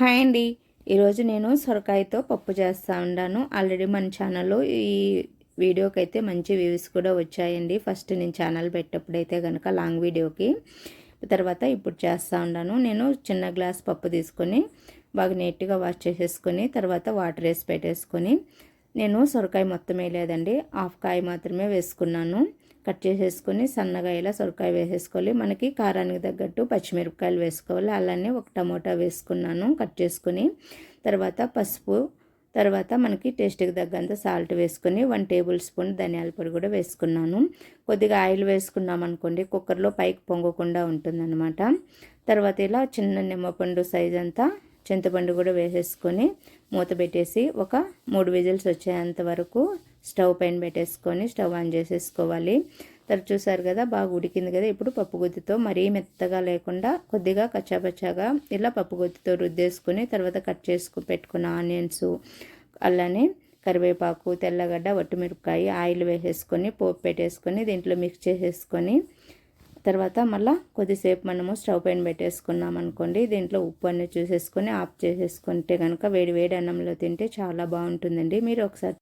Hi అండి. ఈరోజు నేను సొరకాయతో పప్పు చేస్తూ ఉన్నాను. ఆల్రెడీ మన ఛానల్లో ఈ వీడియోకి అయితే మంచి వ్యూస్ కూడా వచ్చాయండి. ఫస్ట్ నేను ఛానల్ పెట్టేప్పుడైతే కనుక లాంగ్ వీడియోకి తర్వాత ఇప్పుడు చేస్తూ ఉన్నాను. నేను చిన్న గ్లాస్ పప్పు తీసుకొని బాగా నీట్గా వాష్ చేసేసుకొని తర్వాత వాటర్ వేసి పెట్టేసుకొని నేను సొరకాయ మొత్తం వేయలేదండి. హాఫ్ కాయ మాత్రమే వేసుకున్నాను. కట్ చేసేసుకొని సన్నగా ఇలా సొరకాయ వేసేసుకోవాలి. మనకి కారానికి తగ్గట్టు పచ్చిమిరపకాయలు వేసుకోవాలి. అలానే ఒక టమోటా వేసుకున్నాను కట్ చేసుకొని. తర్వాత పసుపు తర్వాత మనకి టేస్ట్కి తగ్గంత సాల్ట్ వేసుకొని వన్ టేబుల్ స్పూన్ ధనియాల పొడి కూడా వేసుకున్నాను. కొద్దిగా ఆయిల్ వేసుకున్నాం అనుకోండి కుక్కర్లో పైకి పొంగకుండా ఉంటుందన్నమాట. తర్వాత ఇలా చిన్న నిమ్మపండు సైజ్ అంతా చింతపండు కూడా వేసేసుకొని మూత పెట్టేసి ఒక మూడు విజిల్స్ వచ్చేంత వరకు స్టవ్ పైన పెట్టేసుకొని స్టవ్ ఆన్ చేసేసుకోవాలి. తర్వాత చూసారు కదా బాగా ఉడికింది కదా ఇప్పుడు పప్పుగుత్తితో మరీ మెత్తగా లేకుండా కొద్దిగా కచ్చాపచ్చాగా ఇలా పప్పుగుత్తితో రుద్దేసుకుని తర్వాత కట్ చేసుకు పెట్టుకున్న ఆనియన్స్ అలానే కరివేపాకు తెల్లగడ్డ వట్టుమిరపకాయ ఆయిల్ వేసేసుకొని పోపు పెట్టేసుకొని దీంట్లో మిక్స్ చేసేసుకొని తర్వాత మళ్ళీ కొద్దిసేపు మనము స్టవ్ పైన పెట్టేసుకున్నాం అనుకోండి దీంట్లో ఉప్పు అన్నీ చూసేసుకొని ఆఫ్ చేసేసుకుంటే కనుక వేడి వేడి అన్నంలో తింటే చాలా బాగుంటుందండి. మీరు ఒకసారి